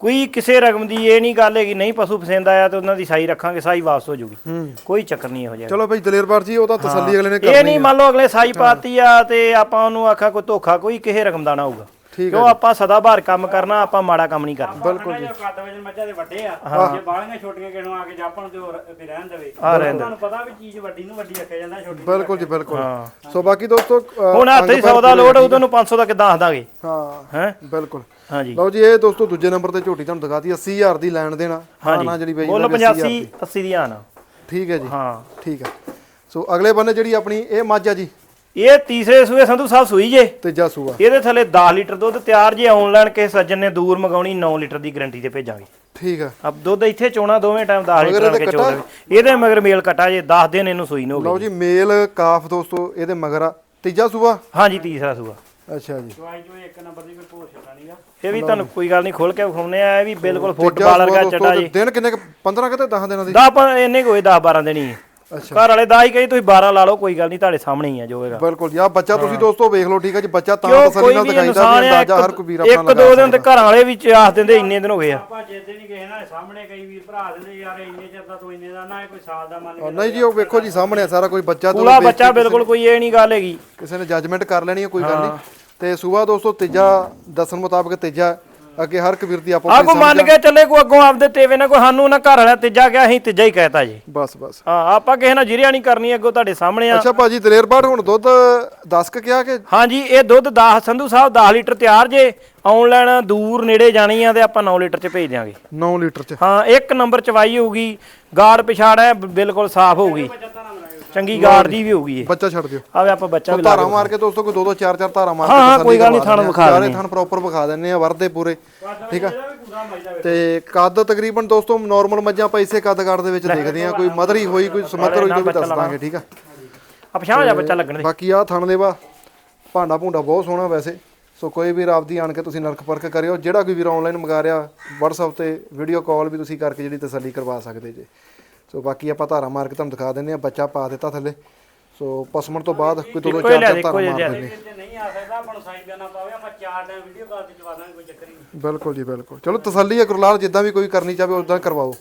ਕੋਈ ਕਿਸੇ ਰਕਮ ਦੀ ਇਹ ਨਹੀਂ ਗੱਲ ਹੈਗੀ ਨਹੀਂ ਪਸ਼ੂ ਪਸੰਦ ਆਇਆ ਤੇ ਉਹਨਾਂ ਦੀ ਸਾਈ ਰੱਖਾਂਗੇ ਸਾਈ ਵਾਪਸ ਹੋ ਜੂਗੀ। ਹੂੰ। ਕੋਈ ਚੱਕਰ ਨਹੀਂ ਇਹੋ ਜਿਹਾ। ਚਲੋ ਭਾਈ ਦਲੇਰਬਾਰ ਜੀ ਉਹ ਤਾਂ ਤਸੱਲੀ ਅਗਲੇ ਨੇ ਇਹ ਕਰਨੀ ਨਹੀਂ ਮੰਨ ਲਓ ਅਗਲੇ ਸਾਈ ਪਾਤੀ ਆ ਤੇ ਆਪਾਂ ਉਹਨੂੰ ਆਖਾ ਕੋਈ ਧੋਖਾ ਕੋਈ ਕਿਸੇ ਰਕਮ ਦਾ ਨਾ ਹੋਊਗਾ। ਠੀਕ ਕਿਉਂ ਆਪਾਂ ਸਦਾ ਬਾਹਰ ਕੰਮ ਕਰਨਾ ਆਪਾਂ ਮਾੜਾ ਕੰਮ ਨਹੀਂ ਕਰਨਾ। ਬਿਲਕੁਲ ਜੀ। ਕੱਦ ਵਜਨ ਮੱਝਾਂ ਦੇ ਵੱਡੇ ਆ ਜੇ ਬਾਲੀਆਂ ਛੋਟੀਆਂ ਕਿਹਨੂੰ ਆ ਕੇ ਜਾਪਣ ਤੇ ਹੋਰ ਵੀ ਰਹਿਣ ਦੇਵੇ। ਆ ਰਹਿਣ ਤੁਹਾਨੂੰ ਪਤਾ ਵੀ ਚੀਜ਼ ਵੱਡੀ ਨੂੰ ਵੱਡੀ ਆਖਿਆ ਜਾਂਦਾ ਛੋਟੀ ਨੂੰ ਬਿਲਕੁਲ ਜੀ ਬਿਲਕੁਲ। ਸੋ ਬਾਕੀ ਦੋਸਤੋ ਹੁਣ ਹੱਥ ਹੀ ਅੰਗ ਪੈਰ 100 ਦਾ ਲੋਡ ਉਦੋਂ ਨੂੰ 500 ਦਾ ਕਿਦਾਂ ਹਦਾਂਗੇ ਹਾਂ ਹੈ? ਬਿਲਕੁਲ। ਹਾਂਜੀ। ਲਓ ਜੀ ਇਹ ਦੋਸਤੋ ਦੂਜੇ ਨੰਬਰ ਤੇ ਝੋਟੀ ਤੁਹਾਨੂੰ ਦਿਖਾਤੀ 80000 ਦੀ ਲੈਣ ਦੇਣਾ ਹਾਂ ਨਾ ਜਿਹੜੀ ਵੇਚਦਾ ਮੁੱਲ ਵੀ 80,000 85 80 ਦੀ। ਆਣਾ। ਠੀਕ ਹੈ ਜੀ। ਹਾਂ। ਠੀਕ ਹੈ। ਸੋ ਅਗਲੇ ਬੰਨੇ ਜਿਹੜੀ ਆਪਣੀ ਇਹ ਮੱਝ ਆ ਜੀ। ਇਹ ਤੀਸਰੇ ਸੂਏ ਸੰਧੂ ਸਾਹਿਬ ਸੂਈ ਜੇ। ਤੀਜਾ ਸੂਆ। ਇਹਦੇ ਥੱਲੇ 10 ਲੀਟਰ ਦੁੱਧ ਤਿਆਰ ਜੇ ਆਨਲਾਈਨ ਕਿਸੇ ਸੱਜਣ ਨੇ ਦੂਰ ਮੰਗਾਉਣੀ 9 ਲੀਟਰ ਦੀ ਗਾਰੰਟੀ ਤੇ ਭੇਜਾਂਗੇ। ਠੀਕ ਹੈ। ਅਬ ਦੁੱਧ ਇੱਥੇ ਚੋਣਾ ਦੋਵੇਂ ਟਾਈਮ 10 ਮਗਰ ਲੀਟਰ ਇਹਦੇ ਕੇ ਕੱਟਾ? ਚੋਣਾ ਇਹਦੇ ਮਗਰ ਮੇਲ ਕਟਾ ਜੇ 10 ਦਿਨ ਇਹਨੂੰ ਸੂਈ ਨੂੰ ਹੋ ਲਓ ਜੀ। ਮੇਲ ਕਾਫ ਦੋਸਤੋ ਇਹਦੇ ਮਗਰ ਆ। ਤੀਜਾ ਸੂਆ? ਹਾਂਜੀ ਤੀਸਰਾ ਸੂਆ। ਅੱਛਾ ਜੀ। ਦਵਾਈ ਜੋ ਇੱਕ ਨੰਬਰ ਦੀ ਕੋਈ ਛੱਡਾ ਨਹੀਂਗਾ ਇਹ ਵੀ ਤੁਹਾਨੂੰ ਕੋਈ ਗੱਲ ਨਹੀਂ ਖੋਲ ਕੇ ਵਿਖਾਉਨੇ ਆ ਇਹ ਵੀ ਬਿਲਕੁਲ ਫੁੱਟਬਾਲ ਵਰਗਾ ਚੱਡਾ ਜੀ। ਦਿਨ ਕਿੰਨੇ 15 ਕਿਤੇ 10 ਦਿਨਾਂ ਦੀ? 10 ਪਰ ਇੰਨੇ ਕੋਈ 10 12 ਦਿਨ ਹੀ। ਅੱਛਾ। ਘਰ ਵਾਲੇ 10 ਹੀ ਕਹੀ ਤੁਸੀਂ 12 ਲਾ ਲਓ ਕੋਈ ਗੱਲ ਨਹੀਂ ਤੁਹਾਡੇ ਸਾਹਮਣੇ ਹੀ ਆ ਜੋ ਹੈਗਾ। ਬਿਲਕੁਲ ਜੀ। ਆ ਬੱਚਾ ਤੁਸੀਂ ਦੋਸਤੋ ਵੇਖ ਲਓ ਠੀਕ ਹੈ ਜੀ। ਬੱਚਾ ਤਾਂ ਤਸੱਲੀ ਨਾਲ ਵੀ ਦਿਖਾਈਦਾ ਵੀ ਅੰਦਾਜ਼ਾ ਹਰ ਕੋਈ ਵੀਰ ਆਪਣਾ ਇੱਕ ਦੋ ਦਿਨ ਤੇ ਘਰਾਂ ਵਾਲੇ ਵਿੱਚ ਆਖ ਦਿੰਦੇ ਇੰਨੇ ਦਿਨ ਹੋ ਗਏ ਆ। ਆਪਾਂ ਜਿੱਦੇ ਨਹੀਂ ਕਿਸੇ ਨਾਲ ਸਾਹਮਣੇ ਕਈ ਵੀਰ ਭਰਾ ਦਿੰਦੇ ਯਾਰ ਇੰਨੇ ਚਿਰ ਦਾ ਤੂੰ ਇੰਨੇ ਦਾ ਨਾ ਕੋਈ ਸਾਲ ਦਾ ਮੰਨ ਨਹੀਂ ਜੀ ਉਹ ਵੇਖੋ ਜੀ ਸਾਹਮਣੇ ਸਾਰਾ ਕੋਈ ਬੱਚਾ ਤੋਂ ਪੂਰਾ ਬੱਚਾ ਬਿਲਕੁਲ ਕੋਈ ਇਹ ਨਹੀਂ ਗੱਲ ਹੈਗੀ। ਕਿਸੇ ਨੇ ਜੱਜਮੈਂਟ ਕਰ ਲੈਣੀ ਹੈ ਕੋਈ ਗੱਲ ਨਹੀਂ। ਤੇ ਸੂਆ ਦੋਸਤੋ ਤੀਜਾ ਦੱਸਣ ਮੁਤਾਬਕ ਤੀਜਾ ਅੱਗੇ ਹਰ ਕਬੀਰ ਦੀ ਆਪੋ ਆ ਆਪਣੀ ਕੋ ਮੰਨ ਕੇ ਚੱਲੇ ਕੋ ਅੱਗੋਂ ਆਪਦੇ ਤੇਵੇ ਨਾ ਕੋਈ ਸਾਨੂੰ ਨਾ ਘਰ ਵਾਲਾ ਤੀਜਾ ਗਿਆ ਅਸੀਂ ਤੀਜਾ ਹੀ ਕਹਿਤਾ ਜੀ। ਬਸ ਬਸ। ਹਾਂ ਆਪਾਂ ਕਿਸੇ ਨਾਲ ਜਿਰਿਆ ਨਹੀਂ ਕਰਨੀ ਅੱਗੋਂ ਤੁਹਾਡੇ ਸਾਹਮਣੇ ਆ। ਅੱਛਾ ਭਾਜੀ ਦਲੇਰ ਬਾੜ ਹੁਣ ਦੁੱਧ 10 ਕ ਕਿਹਾ ਕਿ? ਹਾਂਜੀ ਇਹ ਦੁੱਧ 10 ਸੰਧੂ ਸਾਹਿਬ 10 ਲੀਟਰ ਤਿਆਰ ਜੇ ਆਨਲਾਈਨ ਦੂਰ ਨੇੜੇ ਜਾਣੀ ਆ ਤੇ ਆਪਾਂ 9 ਲੀਟਰ ਚ ਭੇਜ ਦਿਆਂਗੇ। 9 ਲੀਟਰ ਚ। ਹਾਂ ਇੱਕ ਨੰਬਰ ਚਵਾਈ ਹੋਊਗੀ ਗਾੜ ਪਿਛਾੜ ਹੈ ਬਿਲਕੁਲ ਸਾਫ਼ ਹੋਊਗੀ। ਚੰਗੀ ਗਾੜ ਦੀ ਵੀ ਹੋਊਗੀ ਇਹ ਬੱਚਾ ਛੱਡ ਦਿਓ। ਆਵੇ ਆਪਾਂ ਬੱਚਾ ਵੀ ਲਾ ਧਾਰਾ ਮਾਰ ਕੇ ਦੋਸਤੋ ਕੋਈ ਦੋ ਦੋ ਚਾਰ ਚਾਰ ਧਾਰਾ ਮਾਰ ਕੇ ਹਾਂ, ਕੋਈ ਗੱਲ ਨੀ, ਕਰਵਾ ਥਣ। ਵਿਖਾ ਚਾਰੇ ਦਿੰਦੇ ਥਣ ਪ੍ਰੋਪਰ ਵਿਖਾ ਦਿੰਨੇ ਆ ਵਰਦੇ ਪੂਰੇ। ਠੀਕ ਆ? ਤੇ ਕੱਦ ਤਕਰੀਬਨ ਦੋਸਤੋ ਨਾਰਮਲ ਮੱਝਾਂ ਆਪਾਂ ਇਸੇ ਕੱਦ ਕਾੜ ਦੇ ਵਿੱਚ ਦੇਖਦੇ ਆ ਕੋਈ ਮਦਰੀ ਹੋਈ ਕੋਈ ਸਮੱਧਰ ਹੋਈ ਵੀ ਦੱਸ ਦਾਂਗੇ ਠੀਕ ਆ? ਆ ਪਛਾਣ ਜਾ ਬੱਚਾ ਲੱਗਣ ਦੇ। ਬਾਕੀ ਆ ਥਣ ਦੇਵਾ ਭਾਂਡਾ ਭੁੰਡਾ ਬਹੁਤ ਸੋਹਣਾ ਵੈਸੇ। ਸੋ ਕੋਈ ਵੀ ਆਪਦੀ ਆਣ ਕੇ ਤੁਸੀਂ ਨਰਕ ਪਰਖ ਕਰਿਓ ਜਿਹੜਾ ਕੋਈ ਵੀਰ ਆਨਲਾਈਨ ਮੰਗਾ ਰਿਹਾ WhatsApp ਤੇ ਵੀਡੀਓ ਕਾਲ ਵੀ ਤੁਸੀਂ ਕਰਕੇ ਜਿਹੜੀ ਤਸੱਲੀ ਕਰਵਾ ਸਕਦੇ ਜੇ। ਸੋ ਬਾਕੀ ਆਪਾਂ ਧਾਰਾ ਮਾਰ ਕੇ ਤੁਹਾਨੂੰ ਦਿਖਾ ਦਿੰਨੇ ਆ ਬੱਚਾ ਪਾ ਦਿੱਤਾ ਥੱਲੇ। ਸੋ ਪਸਮਣ ਤੋਂ ਬਾਅਦ ਕੋਈ ਦੋ ਚਾਰ ਚਾਰ ਧਾਰਾ ਮਾਰ ਜੇ ਨਹੀਂ ਆ ਸਕਦਾ ਆਪਾਂ ਨੂੰ ਸਾਈਨ ਕਰਨਾ ਪਵੇ ਆਪਾਂ ਚਾਰ ਟਾਈਮ ਵੀਡੀਓ ਕਾਲ ਤੇ ਚਵਾ ਦਾਂਗੇ ਕੋਈ ਚੱਕਰ ਹੀ ਨਹੀਂ। ਬਿਲਕੁਲ ਜੀ ਬਿਲਕੁਲ। ਚਲੋ ਤਸੱਲੀ ਹੈ ਗੁਰਲਾਲ ਜਿੱਦਾਂ ਵੀ ਕੋਈ ਕਰਨੀ ਚਾਹੇ ਉਦਾਂ ਕਰਵਾਓ।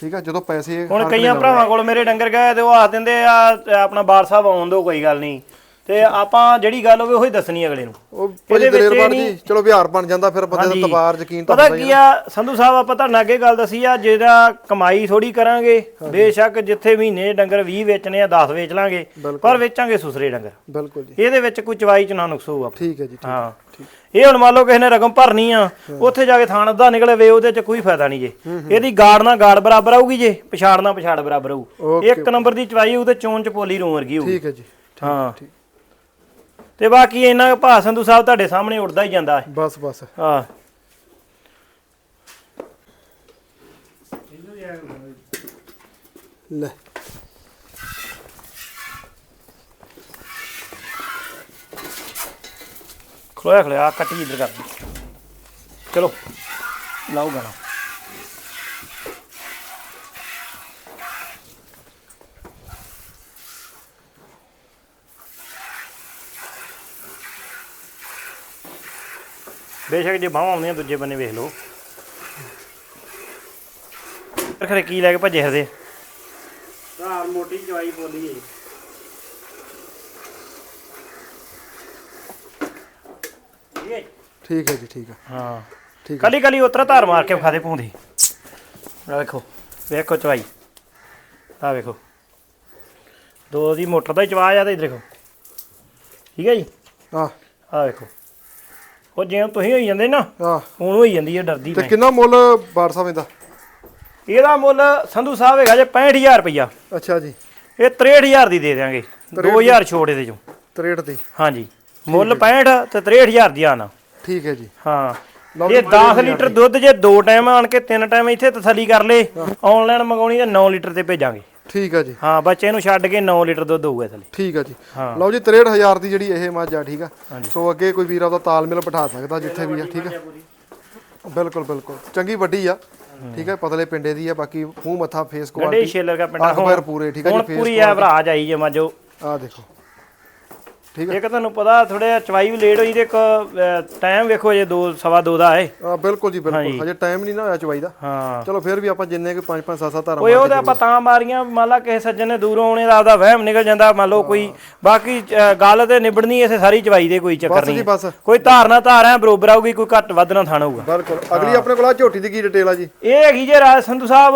ਠੀਕ ਆ ਜਦੋਂ ਪੈਸੇ ਹੁਣ ਕਈਆਂ ਭਰਾਵਾਂ ਕੋਲ ਮੇਰੇ ਡੰਗਰ ਗਏ ਤੇ ਉਹ ਆਖ ਦਿੰਦੇ ਆ ਆਪਣਾ ਬਾਰ ਸਾਹਿਬ ਆਉਣ ਦੋ ਕੋਈ ਗੱਲ ਨਹੀਂ। ਤੇ ਆਪਾਂ ਜਿਹੜੀ ਗੱਲ ਹੋਵੇ ਉਹੀ ਦੱਸਣੀ ਅਗਲੇ ਨੂੰ। ਉਹ ਭਾਜੀ ਇਹਦੇ ਵਿੱਚ ਦਲੇਰ ਬਣ ਇਹ ਜੀ ਚਲੋ ਵਿਹਾਰ ਬਣ ਜਾਂਦਾ ਫਿਰ ਬੰਦੇ। ਦਾ ਤਬਾਰ ਯਕੀਨ ਤਾਂ ਪਤਾ ਕੀ ਆ। ਸੰਧੂ ਸਾਹਿਬ ਆਪਾਂ ਨਾਲ ਅੱਗੇ ਗੱਲ ਦੱਸੀ ਆ ਜਿਹੜਾ ਕਮਾਈ ਥੋੜੀ ਕਰਾਂਗੇ ਬੇਸ਼ੱਕ ਜਿੱਥੇ ਮਹੀਨੇ ਡੰਗਰ 20 ਵੇਚਣੇ ਆ 10 ਵੇਚ ਲਾਂਗੇ ਪਰ ਵੇਚਾਂਗੇ ਸੁਸਰੇ ਡੰਗਰ। ਬਿਲਕੁਲ ਜੀ। ਇਹਦੇ ਵਿੱਚ ਕੋਈ ਚਵਾਈ ਚ ਨਾ ਨੁਕਸ ਹੋਊਗਾ ਠੀਕ ਹੈ ਜੀ ਠੀਕ। ਹਾਂ। ਇਹ ਹੁਣ ਮੰਨ ਲਓ ਕਿਸੇ ਨੇ ਰਕਮ ਭਰਨੀ ਆ ਉੱਥੇ ਜਾ ਕੇ ਥਾਣ ਅੱਧਾ ਨਿਕਲੇ ਵੇ ਉਹਦੇ ਚ ਕੋਈ ਫਾਇਦਾ ਨਹੀਂ ਜੇ। ਇਹਦੀ ਗਾੜ ਨਾਲ ਗਾੜ ਬਰਾਬਰ ਆਊਗੀ ਜੇ ਪਛਾੜ ਨਾਲ ਪਛਾੜ ਬਰਾਬਰ ਆਊ. ਇੱਕ ਨੰਬਰ ਦੀ ਚਵਾਈ ਉਹਦੇ ਚੋਣ ਚ ਪੋਲੀ ਰੂੰ ਵਰਗੀ ਹੋਊ ਠੀਕ ਹੈ ਜੀ ਹਾਂ। ਤੇ ਬਾਕੀ ਇਹਨਾਂ ਭਾ ਸੰਧੂ ਸਾਹਿਬ ਤੁਹਾਡੇ ਸਾਹਮਣੇ ਉੱਡਦਾ ਹੀ ਜਾਂਦਾ ਹੈ। ਬਸ ਬਸ। ਹਾਂ। ਲੈ। ਖਲੋਇਆ ਖਲੋਇਆ ਕੱਟੀ ਇੱਧਰ ਕਰ। ਚਲੋ। ਲਾਓ ਗਾਣਾ। ਬੇਸ਼ੱਕ ਜੇ ਬਾਹਾਂ ਆਉਂਦੀਆਂ ਦੂਜੇ ਬੰਨੇ ਵੇਖ ਲਓ। ਖਰੇ ਕੀ ਲੈ ਕੇ ਭੱਜੇ ਹਰਦੇ ਧਾਰ ਮੋਟੀ ਚਵਾਈ ਬੋਲੀ ਹੈ ਠੀਕ ਹੈ ਜੀ ਠੀਕ ਹੈ। ਹਾਂ। ਠੀਕ ਕਲੀ ਕਲੀ ਉਤਰਾ ਧਾਰ ਮਾਰ ਕੇ ਵਿਖਾ ਦੇ ਭੂੰਦੀ ਆ ਵੇਖੋ ਵੇਖੋ ਚਵਾਈ। ਆ ਵੇਖੋ। ਦੋ ਦੀ ਮੋਟਰ ਦਾ ਹੀ ਚਵਾ ਆ ਤੇ ਇਧਰ ਦੇਖੋ ਠੀਕ ਹੈ ਜੀ? ਆ ਆ ਵੇਖੋ। ਉਹ ਜਿਵੇਂ ਤੁਸੀਂ ਹੋਈ ਜਾਂਦੇ ਨਾ ਆ ਹੁਣ ਹੋਈ ਜਾਂਦੀ ਹੈ ਡਰਦੀ ਤੇ ਮੈਂ। ਕਿੰਨਾ ਮੁੱਲ ਬਾੜ ਸਾਹਿਬ ਦਾ ਇਹਦਾ ਮੁੱਲ ਸੰਧੂ ਸਾਹਿਬ ਹੈਗਾ ਜੇ 65000 ਰੁਪਇਆ ਅੱਛਾ ਜੀ। ਇਹ 63000 ਦੀ ਦੇ ਦਿਆਂਗੇ 2000 ਛੋੜ ਇਹਦੇ ਚੋਂ। 63 ਦੀ। ਹਾਂਜੀ ਮੁੱਲ 65 ਤੇ 63000 ਦੀ ਆਣਾ ਠੀਕ ਹੈ ਜੀ। ਹਾਂ ਲਓ ਇਹ 10 ਲੀਟਰ ਦੁੱਧ ਜੇ ਦੋ ਟਾਈਮ ਆਣ ਕੇ ਤਿੰਨ ਟਾਈਮ ਇੱਥੇ ਤਸੱਲੀ ਕਰ ਲੇ ਆਨਲਾਈਨ ਮੰਗਾਉਣੀ ਤਾਂ 9 ਲੀਟਰ ਤੇ ਭੇਜਾਂਗੇ। ਠੀਕ ਹੈ ਜੀ। ਹਾਂ ਬੱਚੇ ਨੂੰ ਛੱਡ ਕੇ 9 ਲੀਟਰ ਦੁੱਧ ਹੋਊਗਾ ਥੱਲੇ। ਠੀਕ ਹੈ ਜੀ। ਹਾਂ। ਲਓ ਜੀ 63000 ਦੀ ਜਿਹੜੀ ਇਹ ਮੱਝ ਆ ਠੀਕ ਆ। ਸੋ ਅੱਗੇ ਕੋਈ ਵੀਰ ਆਪਦਾ ਤਾਲਮੇਲ ਬਿਠਾ ਸਕਦਾ ਜਿੱਥੇ ਵੀ ਆ ਠੀਕ ਆ। ਬਿਲਕੁਲ ਬਿਲਕੁਲ। ਚੰਗੀ ਵੱਡੀ ਆ ਠੀਕ ਹੈ ਪਤਲੇ ਪਿੰਡੇ ਦੀ ਆ ਬਾਕੀ ਮੂੰਹ ਮੱਥਾ ਫੇਸ ਗੰਡੇ ਕੁਆਲਿਟੀ ਦਾ ਪਿੰਡਾ ਪੈਰ ਠੀਕ ਆ ਹੁਣ ਜੀ ਫੇਸ ਪੂਰੀ ਐਵਰਾਜ ਆਈ ਜੇ ਮੱਝੋ। ਆ ਦੇਖੋ। ਠੀਕ ਇੱਕ ਤੁਹਾਨੂੰ ਪਤਾ ਥੋੜਾ ਚਵਾਈ ਵੀ ਲੇਟ ਹੋਈ ਤੇ ਇੱਕ ਟਾਈਮ ਵੇਖੋ ਜੇ 2 ਸਵਾ 2 ਦਾ ਹੈ। ਆ ਬਿਲਕੁਲ ਜੀ ਬਿਲਕੁਲ। ਹਜੇ। ਟਾਈਮ ਨਹੀਂ ਨਾ ਹੋਇਆ ਚਵਾਈ ਦਾ। ਹਾਂ। ਚਲੋ ਫਿਰ ਵੀ ਆਪਾਂ ਜਿੰਨੇ ਕਿ 5 5 7 7 ਧਾਰਾਂ ਓਏ ਉਹ ਤੇ ਆਪਾਂ ਤਾਂ ਮਾਰੀਆਂ ਮੰਨ ਲਾ ਕਿਸੇ ਸੱਜਣ ਨੇ ਦੂਰੋਂ ਆਉਣੇ ਦਾ ਆਪਦਾ ਵਹਿਮ ਨਿਕਲ ਜਾਂਦਾ ਮੰਨ ਲਓ ਕੋਈ ਬਾਕੀ ਗੱਲ ਤੇ ਨਿਬੜਨੀ ਇਸੇ ਸਾਰੀ ਚਵਾਈ ਦੇ ਕੋਈ ਚੱਕਰ ਨਹੀਂ। ਬਸ। ਕੋਈ ਧਾਰਨਾ ਧਾਰ ਹੈ ਬਰੋਬਰ ਆਊਗੀ ਕੋਈ ਘੱਟ ਵੱਧ ਨਾ ਥਾਣ ਹੋਊਗਾ। ਬਿਲਕੁਲ। ਅਗਲੀ ਆਪਣੇ ਕੋਲ ਆ ਝੋਟੀ ਦੀ ਕੀ ਡਿਟੇਲ ਆ ਜੀ? ਇਹ ਹੈਗੀ ਜੇ ਰਾਜ ਸੰਧੂ ਸਾਹਿਬ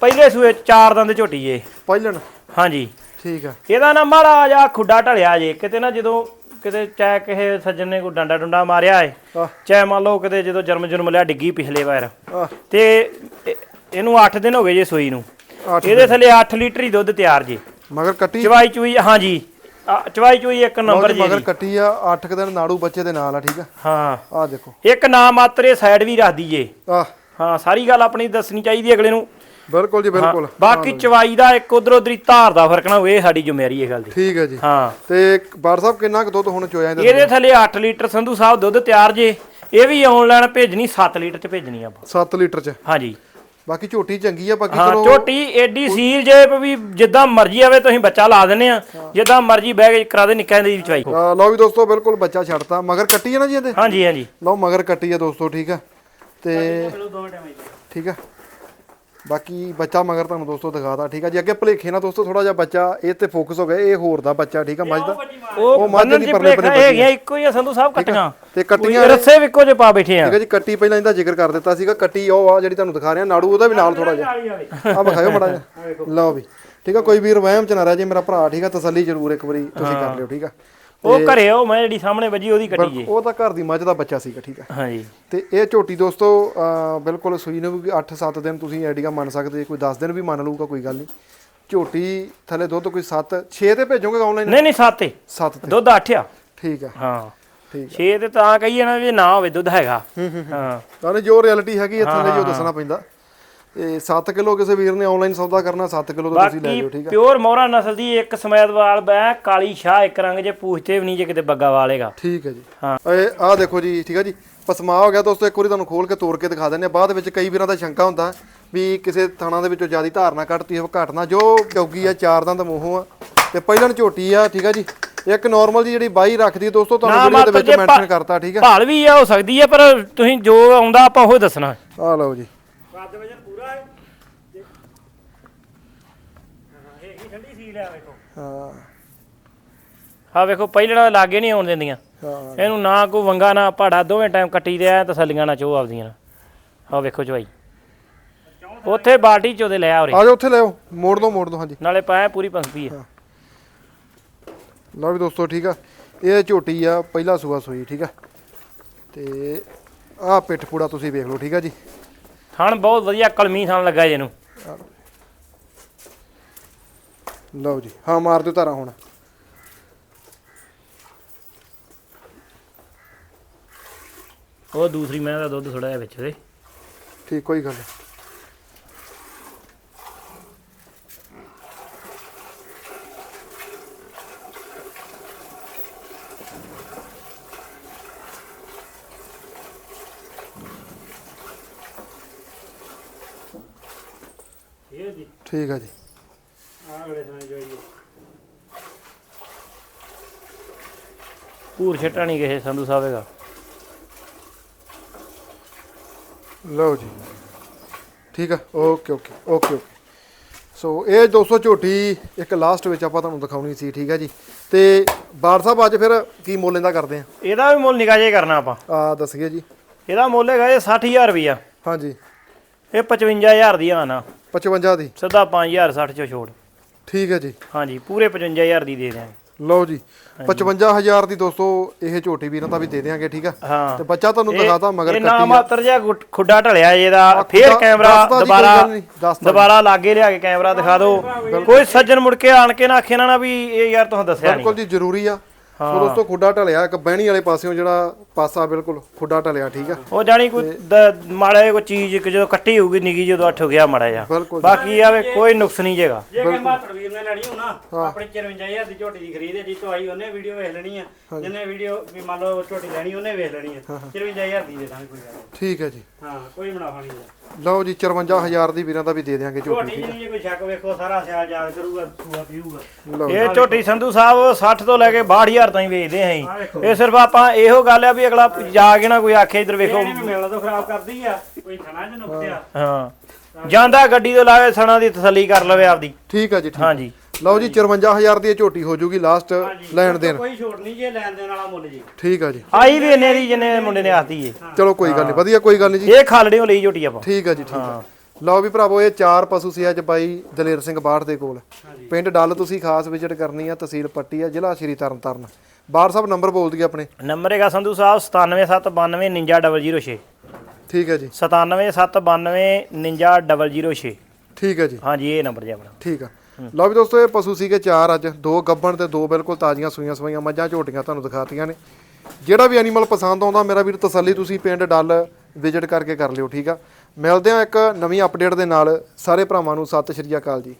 ਪਹਿਲੇ ਸੂਏ ਚਾਰ ਦੰਦ ਝੋਟੀ ਜੇ। ਪਹਿਲਣ। ਹਾਂਜੀ। ਠੀਕ ਆ। ਇਹਦਾ ਨਾ ਮਾੜਾ ਜਿਹਾ ਖੁੱਡਾ ਢਲਿਆ ਜੇ। ਕਿਤੇ ਨਾ ਜਦੋਂ ਕਿਤੇ ਚਾਹੇ ਕਿਸੇ ਸੱਜਣ ਨੇ ਕੋਈ ਡੰਡਾ ਡੁੰਡਾ ਮਾਰਿਆ ਏ ਚਾਹੇ ਮੰਨ ਲਓ ਕਿਤੇ ਜਦੋਂ ਜਨਮ ਜਨਮ ਲਿਆ ਡਿੱਗੀ ਪਿਛਲੇ ਵਾਰ। ਤੇ ਇਹ- ਇਹਨੂੰ 8 ਦਿਨ ਹੋ ਗਏ ਜੇ ਸੂਈ ਨੂੰ। ਇਹਦੇ ਥੱਲੇ 8 ਲੀਟਰ ਹੀ ਦੁੱਧ ਤਿਆਰ ਜੇ। ਮਗਰ ਕੱਟੀ? ਚਵਾਈ ਚੂਈ ਹਾਂਜੀ। ਚਵਾਈ ਚੂਈ ਇੱਕ ਨੰਬਰ ਜੀ, ਜੀ। ਮਗਰ ਕੱਟੀ ਆ 8 ਕ ਦਿਨ ਨਾੜੂ ਬੱਚੇ ਦੇ ਨਾਲ ਆ ਠੀਕ ਆ? ਹਾਂ। ਆ ਦੇਖੋ। ਇੱਕ ਨਾ ਮਾਤਰੇ ਸਾਈਡ ਵੀ ਰੱਖ ਦਈਏ ਆ ਹਾਂ ਸਾਰੀ ਗੱਲ ਆਪਣੀ ਦੱਸਣੀ ਚਾਹੀਦੀ ਅਗਲੇ ਨੂੰ। ਬਿਲਕੁਲ ਜੀ ਬਿਲਕੁਲ। ਬਾਕੀ ਚਵਾਈ ਦਾ ਇੱਕ ਉਧਰ ਉਧਰੀ ਧਾਰ ਦਾ ਫ਼ਰਕ ਨਾ ਹੋਵੇ ਇਹ ਸਾਡੀ ਜ਼ਿੰਮੇਵਾਰੀ ਇਹ ਗੱਲ ਦੀ। ਠੀਕ ਹੈ ਜੀ। ਹਾਂ। ਤੇ ਬਾਰ ਸਾਹਿਬ ਕਿੰਨਾ ਕੁ ਦੁੱਧ ਹੁਣ ਚੋਇਆ ਇਹਦੇ ਇਹਦੇ ਥੱਲੇ 8 ਲੀਟਰ ਸੰਧੂ ਸਾਹਿਬ ਦੁੱਧ ਤਿਆਰ ਜੇ ਇਹ ਵੀ ਆਨਲਾਈਨ ਭੇਜਣੀ 7 ਲੀਟਰ ਚ ਭੇਜਣੀ ਆਪਾਂ। 7 ਲੀਟਰ ਚ। ਹਾਂਜੀ। ਬਾਕੀ ਝੋਟੀ ਚੰਗੀ ਆ ਬਾਕੀ ਹਾਂ ਚਲੋ ਝੋਟੀ ਏਡੀ ਸੀਲ ਜੇ ਵੀ ਜਿੱਦਾਂ ਮਰਜ਼ੀ ਆਵੇ ਤੁਸੀਂ ਬੱਚਾ ਲਾ ਦਿੰਦੇ ਆ। ਜਿੱਦਾਂ ਮਰਜ਼ੀ ਬਹਿ ਕੇ ਕਰਾ ਦੇ ਨਿੱਕਿਆਂ ਦੀ ਚਵਾਈ। ਲਓ ਵੀ ਦੋਸਤੋ ਬਿਲਕੁਲ ਬੱਚਾ ਛੱਡਤਾ। ਮਗਰ ਕੱਟੀ ਆ ਨਾ ਜੀ ਇਹਦੇ? ਹਾਂਜੀ ਹਾਂਜੀ। ਲਓ ਮਗਰ ਕੱਟੀ ਆ ਦੋਸਤੋ ਠੀਕ ਆ। ਤੇ ਠੀਕ ਆ। ਬਾਕੀ ਬੱਚਾ ਮਗਰ ਤੁਹਾਨੂੰ ਦੋਸਤੋ ਦਿਖਾਤਾ ਠੀਕ ਆ ਜੀ? ਅੱਗੇ ਭਲੇਖੇ ਨਾਲ ਦੋਸਤੋ ਥੋੜਾ ਜਿਹਾ ਬੱਚਾ ਇਹ ਤੇ ਫੋਕਸ ਹੋ ਗਿਆ ਇਹ ਹੋਰ ਦਾ ਬੱਚਾ ਠੀਕ ਆ ਮੱਝ ਦਾ? ਉਹ ਬੰਨਣ ਦੀ ਪਰਲੇ ਭਲੇਖਾ ਬੰਨੇ ਹੈਗੀਆਂ ਇੱਕੋ ਹੀ ਆ ਸੰਧੂ ਸਾਹਿਬ ਕੱਟੀਆਂ। ਤੇ ਕੱਟੀਆਂ ਰੱਸੇ ਵੀ ਇੱਕੋ ਪਾ ਬੈਠੇ ਆ। ਠੀਕ ਆ ਜੀ ਕੱਟੀ ਪਹਿਲਾਂ ਇਹਦਾ ਜ਼ਿਕਰ ਕਰ ਦਿੱਤਾ ਸੀਗਾ ਕੱਟੀ ਉਹ ਆ ਜਿਹੜੀ ਤੁਹਾਨੂੰ ਦਿਖਾ ਰਿਹਾ ਨਾੜੂ ਉਹਦਾ ਵੀ ਨਾਲ ਥੋੜਾ ਜਿਹਾ। ਆ ਵਿਖਾਇਓ ਮੜਾ ਜਿਹਾ। ਲਓ ਵੀ ਠੀਕ ਆ ਕੋਈ ਵੀਰ ਵਹਿਮ ਚ ਨਾ ਰਹਿ ਜੇ ਮੇਰਾ ਭਰਾ ਠੀਕ ਆ ਤਸੱਲੀ ਜ਼ਰੂਰ ਇੱਕ ਵਾਰੀ ਤੁਸੀਂ ਕਰ ਲਿਓ ਠੀਕ ਆ। ਉਹ ਘਰੇ ਉਹ ਮੈਂ ਜਿਹੜੀ ਸਾਹਮਣੇ ਵੱਜੀ ਉਹਦੀ ਕੱਟੀ ਜੇ। ਉਹ ਤਾਂ ਘਰ ਦੀ ਮੱਝ ਦਾ ਬੱਚਾ ਸੀਗਾ ਠੀਕ ਆ ਹਾਂਜੀ। ਤੇ ਇਹ ਝੋਟੀ ਦੋਸਤੋ ਬਿਲਕੁਲ ਸੂਈ ਨੂੰ ਵੀ 8-7 ਦਿਨ ਤੁਸੀਂ ਆਈਡੀਆ ਮੰਨ ਸਕਦੇ ਕੋਈ 10 ਦਿਨ ਵੀ ਮੰਨ ਲਊਗਾ ਕੋਈ ਗੱਲ ਨਹੀਂ। ਝੋਟੀ ਥੱਲੇ ਦੁੱਧ ਕੋਈ 7 6 ਤੇ ਭੇਜੋਗੇ ਆਨਲਾਈਨ ਨਹੀਂ ਨਹੀਂ ਸੱਤ ਏ 7 ਤੇ। ਦੁੱਧ 8 ਆ। ਠੀਕ ਆ ਹਾਂ। ਠੀਕ 6 ਤੇ ਤਾਂ ਕਹੀਏ ਨਾ ਵੀ ਨਾ ਹੋਵੇ ਦੁੱਧ ਹੈਗਾ। ਹਾਂ ਤਾਂ ਜੋ ਰਿਐਲਿਟੀ ਹੈਗੀ ਹੈ ਥੱਲੇ ਜੋ ਦੱਸਣਾ ਪੈਂਦਾ। ਤੇ 7 ਕਿਲੋ ਕਿਸੇ ਵੀਰ ਨੇ ਆਨਲਾਈਨ ਸੌਦਾ ਕਰਨਾ 7 ਕਿਲੋ ਤਾਂ ਤੁਸੀਂ ਲੈ ਲਿਓ ਠੀਕ ਆ? ਪਿਓਰ ਮੋਹਰਾ ਨਸਲ ਦੀ ਇੱਕ ਸਮੈਦਵਾਲ ਬੈ ਕਾਲੀ ਸ਼ਾਹ ਇੱਕ ਰੰਗ ਜੇ ਪੂਛਤੇ ਵੀ ਨਹੀਂ ਜੇ ਕਿਤੇ ਬੱਗਾ ਵਾਲੇਗਾ ਠੀਕ ਹੈ ਜੀ। ਹਾਂ। ਇਹ ਆਹ ਦੇਖੋ ਜੀ ਠੀਕ ਹੈ ਜੀ। ਪਸਮਾ ਹੋ ਗਿਆ ਦੋਸਤੋ ਇੱਕ ਵਾਰੀ ਤੁਹਾਨੂੰ ਖੋਲ ਕੇ ਤੋੜ ਕੇ ਦਿਖਾ ਦਿੰਦੇ ਆ ਬਾਅਦ ਵਿੱਚ ਕਈ ਵੀਰਾਂ ਦਾ ਸ਼ੰਕਾ ਹੁੰਦਾ ਵੀ ਕਿਸੇ ਥਾਣਾ ਦੇ ਵਿੱਚੋਂ ਜਿਆਦੀ ਧਾਰਨਾ ਕੱਢਤੀ ਹੋਵੇ ਘਟਨਾ ਜੋ ਚੌਗੀ ਆ ਚਾਰ ਦੰਦ ਮੂੰਹੋਂ ਆ। ਤੇ ਪਹਿਲਣ ਝੋਟੀ ਆ ਠੀਕ ਹੈ ਜੀ। ਇੱਕ ਨਾਰਮਲ ਜੀ ਜਿਹੜੀ ਬਾਈ ਰੱਖਦੀ ਆ ਦੋਸਤੋ ਤੁਹਾਨੂੰ ਵੀਡੀਓ ਦੇ ਵਿੱਚ ਮੈਂਸ਼ਨ ਕਰਤਾ ਠੀਕ ਹੈ ਭਾਲ ਵੀ ਆ ਹੋ ਸਕਦੀ ਹੈ ਪਰ ਤੁਸੀਂ ਜੋ ਆਉਂਦਾ ਆਪਾਂ ਉਹ ਦੱਸਣਾ। ਆ ਲਓ ਜੀ ਕੱਦ ਵਜਨ ਪੂਰਾ ਹੈ ਹਾਂ ਹਾਂ। ਆ ਵੇਖੋ ਪਹਿਲਣਾ ਲਾਗੇ ਨਹੀਂ ਆਉਣ ਦਿੰਦੀਆਂ। ਹਾਂ। ਇਹਨੂੰ ਨਾ ਕੋਈ ਵੰਗਾ ਨਾ ਪਹਾੜਾ ਦੋਵੇਂ ਟਾਈਮ ਕੱਟੀ ਦੇ ਆ ਤਸੱਲੀਆਂ ਨਾ ਚੋ ਆਪਦੀਆਂ ਆ ਵੇਖੋ ਚਵਾਈ ਉੱਥੇ ਬਾਲਟੀ ਚੋਦੇ ਲੈ ਆ ਉਰੇ। ਆ ਜਾਓ ਉੱਥੇ ਲਿਓ ਮੋੜ ਦੋ ਮੋੜ ਦੋ ਹਾਂਜੀ। ਨਾਲੇ ਪਾਇਆ ਪੂਰੀ ਪੰਸਪੀ ਹੈ। ਲਓ ਵੀ ਦੋਸਤੋ ਠੀਕ ਆ। ਇਹ ਝੋਟੀ ਆ ਪਹਿਲਾ ਸੂਆ ਸੂਈ ਠੀਕ ਆ। ਤੇ ਆਹ ਪਿੱਠ ਪੂੜਾ ਤੁਸੀਂ ਵੇਖ ਲਓ ਠੀਕ ਆ ਜੀ। ਥਣ ਬਹੁਤ ਵਧੀਆ ਕਲਮੀ ਥਣ ਲੱਗਾ ਜੀ ਇਹਨੂੰ। ਲਓ ਜੀ ਹਾਂ ਮਾਰ ਦਿਓ ਧਾਰਾ ਹੁਣ। ਉਹ ਦੂਸਰੀ ਮੈਂ ਦਾ ਦੁੱਧ ਥੋੜਾ ਜਿਹਾ ਵਿੱਚ ਦੇ। ਠੀਕ ਕੋਈ ਗੱਲ ਨਹੀਂ ਠੀਕ ਆ ਜੀ ਆਹ ਅਗਲੇ ਸਮੇਂ ਜੋਈਏ ਪੂਰ ਛੱਟਾ ਨਹੀਂ ਕਿਸੇ ਸੰਧੂ ਸਾਹਿਬੇਗਾ ਲਓ ਜੀ। ਠੀਕ ਆ okay okay okay okay. So ਇਹ 200 ਝੋਟੀ ਇੱਕ ਲਾਸਟ ਵਿੱਚ ਆਪਾਂ ਤੁਹਾਨੂੰ ਦਿਖਾਉਣੀ ਸੀ ਠੀਕ ਆ ਜੀ। ਤੇ ਬਾਰ ਸਾਹਿਬ ਅੱਜ ਫਿਰ ਕੀ ਮੁੱਲ ਇਹਦਾ ਕਰਦੇ ਆ? ਇਹਦਾ ਵੀ ਮੁੱਲ ਨਿਕਾ ਜੇ ਕਰਨਾ ਆਪਾਂ। ਆ ਦੱਸੀਏ ਜੀ। ਇਹਦਾ ਮੁੱਲ ਹੈਗਾ ਇਹ 60000 ਰੁਪਈਆ। ਹਾਂਜੀ। ਇਹ 55000 ਦੀ ਆਣਾ 55 ਦੀ। ਸਿੱਧਾ 5000 60 ਚੋਂ ਛੋੜ ਠੀਕ ਹੈ ਜੀ। ਹਾਂਜੀ ਪੂਰੇ 55000 ਦੀ ਦੇ ਦਿਆਂਗੇ। ਲਓ ਜੀ 55000 ਦੀ ਦੋਸਤੋ ਇਹ ਝੋਟੀ ਵੀਰਾਂ ਦਾ ਵੀ ਦੇ ਦੇਾਂਗੇ ਠੀਕ ਆ? ਹਾਂ। ਤੇ ਬੱਚਾ ਤੁਹਾਨੂੰ ਦਿਖਾਤਾ ਮਗਰ ਨਾ ਕੱਟੀ ਆ। ਮਾਤਰ ਜਿਹਾ ਖੁੱਡਾ ਢਲਿਆ ਇਹਦਾ। ਫੇਰ ਕੈਮਰਾ ਦੁਬਾਰਾ ਦੁਬਾਰਾ ਲਾਗੇ ਲਿਆ ਕੇ ਕੈਮਰਾ ਦਿਖਾ ਦਿਓ। ਕੋਈ ਸੱਜਣ ਮੁੜ ਕੇ ਆਣ ਕੇ ਨਾ ਆਖੇ ਨਾ ਨਾ ਵੀ ਇਹ ਯਾਰ ਤੁਸੀਂ ਦੱਸਿਆ ਬਿਲਕੁਲ ਜੀ ਜ਼ਰੂਰੀ ਆ। ਸੋ ਦੋਸਤੋ ਖੁੱਡਾ ਢਲਿਆ ਇੱਕ ਬਹਿਣੀ ਵਾਲੇ ਪਾਸਿਓਂ ਜਿਹੜਾ ਪਾਸਾ ਬਿਲਕੁਲ ਖੁੱਡਾ ਢਲਿਆ ਠੀਕ ਆ। ਉਹ ਜਾਣੀ ਕੋਈ ਦ- ਮਾੜਾ ਜਿਹਾ ਕੋਈ ਚੀਜ਼ ਕਿ ਜਦੋਂ ਕੱਟੀ ਹੋਊਗੀ ਨਿੱਗੀ ਜਦੋਂ ਅੱਠ ਹੋ ਗਿਆ ਮਾੜਾ ਜਿਹਾ। ਬਿਲਕੁਲ। ਬਾਕੀ ਆਵੇ ਕੋਈ ਨੁਕਸ ਨਹੀਂ ਜੇਗਾ। ਜੇ ਕਿ ਮਾਤਰ ਵੀਰ ਨੇ ਲੈਣੀ ਹੋਣਾ ਆਪਣੀ 54000 ਦੀ ਝੋਟੀ ਦੀ ਖਰੀਦ ਹੈ ਜੀ ਤੋਂ ਆਈ ਉਹਨੇ ਵੀਡੀਓ ਵੇਖ ਲੈਣੀ ਆ। ਜਿੰਨੇ ਵੀਡੀਓ ਵੀ ਮੰਨ ਲਓ ਝੋਟੀ ਲੈਣੀ ਉਹਨੇ ਵੇਖ ਲੈਣੀ ਆ। 54000 ਦੀ ਦੇ ਦਾਂਗੇ ਕੋਈ ਗੱਲ ਨਹੀਂ। ਠੀਕ ਹੈ ਜੀ। ਹਾਂ ਕੋਈ ਮੁਨਾਫਾ ਨਹੀਂ ਹੈ ਲਓ ਜੀ 54000 ਦੀ ਵੀਰਾਂ ਦਾ ਵੀ ਦੇ ਦੇਾਂਗੇ ਝੋਟੀ ਝੋਟੀ ਜੇ ਕੋਈ ਸ਼ੱਕ ਵੇਖੋ ਸਾਰਾ ਸਿਆਲ ਯਾਦ ਕਰੂਗਾ ਸੂਆ ਪੀਊਗਾ। ਲਓ ਇਹ ਝੋਟੀ ਸੰਧੂ ਸਾਹਿਬ 60 ਤੋਂ ਲੈ ਕੇ 62000 ਤਾਈਂ ਵੇਚਦੇ ਆਂ। ਇਹ ਸਿਰਫ ਆਪਾਂ ਇਹੋ ਗੱਲ ਆ ਵੀ ਅਗਲਾ ਜਾ ਕੇ ਨਾ ਕੋਈ ਆਖੇ ਇਧਰ ਵੇਖੋ। ਇਹਨੇ ਵੀ ਮਿਲਣਾ ਤਾਂ ਖਰਾਬ ਕਰਦੀ ਆ ਕੋਈ ਥਣਾ ਚ ਨੁਕਸਿਆ ਹਾਂ। ਜਾਂਦਾ ਗੱਡੀ ਤੋਂ ਲਾਵੇ ਸਣਾ ਦੀ ਤਸੱਲੀ ਕਰ ਲਵੇ ਆਪਦੀ। ਠੀਕ ਹੈ ਜੀ ਠੀਕ ਹਾਂਜੀ। ਲਓ ਜੀ 54000 ਦੀ ਇਹ ਝੋਟੀ ਹੋ ਜੂਗੀ ਲਾਸਟ ਲੈਣ ਦੇਣ। ਕੋਈ ਛੋਟ ਨਹੀਂ ਜੇ ਲੈਣ ਦੇਣ ਵਾਲਾ ਮੁੱਲ ਜੀ। ਠੀਕ ਆ ਜੀ। ਆਈ ਵੀ ਇੰਨੇ ਦੀ ਜਿੰਨੇ ਮੁੰਡੇ ਨੇ ਆਖਦੀ ਏ। ਚਲੋ ਕੋਈ ਗੱਲ ਨਹੀਂ ਵਧੀਆ ਕੋਈ ਗੱਲ ਨਹੀਂ ਜੀ। ਇਹ ਖਾਲੜਿਓ ਲਈ ਝੋਟੀ ਆਪਾਂ। ਠੀਕ ਆ ਜੀ ਠੀਕ ਆ। ਲਓ ਵੀ ਭਰਾਵੋ ਇਹ ਚਾਰ ਪਸ਼ੂ ਸੀ ਅੱਜ ਬਾਈ ਦਲੇਰ ਸਿੰਘ ਬਾੜ ਦੇ ਕੋਲ। ਪਿੰਡ ਡੱਲ ਤੁਸੀਂ ਖਾਸ ਵਿਜ਼ਿਟ ਕਰਨੀ ਆ ਤਹਿਸੀਲ ਪੱਟੀ ਆ ਜ਼ਿਲ੍ਹਾ ਸ਼੍ਰੀ ਤਰਨਤਾਰਨ। ਬਾੜ ਸਾਹਿਬ ਨੰਬਰ ਬੋਲ ਦਈਏ ਆਪਣੇ। ਨੰਬਰ ਹੈਗਾ ਸੰਧੂ ਸਾਹਿਬ 97792 ਠੀਕ ਹੈ ਜੀ। 97792 ਠੀਕ ਹੈ ਜੀ। ਹਾਂਜੀ ਇਹ ਨੰਬਰ ਜੀ ਆਪਣਾ। ਠੀਕ ਆ। ਲਓ ਵੀ ਦੋਸਤੋ ਇਹ ਪਸ਼ੂ ਸੀਗੇ ਚਾਰ ਅੱਜ। ਦੋ ਗੱਬਣ ਤੇ ਦੋ ਬਿਲਕੁਲ ਤਾਜ਼ੀਆਂ ਸੂਈਆਂ ਸਵਾਈਆਂ ਮੱਝਾਂ ਝੋਟੀਆਂ ਤੁਹਾਨੂੰ ਦਿਖਾਤੀਆਂ ਨੇ। ਜਿਹੜਾ ਵੀ ਐਨੀਮਲ ਪਸੰਦ ਆਉਂਦਾ ਮੇਰਾ ਵੀਰ ਤਸੱਲੀ ਤੁਸੀਂ ਪਿੰਡ ਡੱਲ ਵਿਜ਼ਿਟ ਕਰਕੇ ਕਰ ਲਿਓ ਠੀਕ ਆ। ਮਿਲਦੇ ਆ ਇੱਕ ਨਵੀਂ ਅਪਡੇਟ ਦੇ ਨਾਲ। ਸਾਰੇ ਭਰਾਵਾਂ ਨੂੰ ਸਤਿ ਸ਼੍ਰੀ ਅਕਾਲ ਜੀ।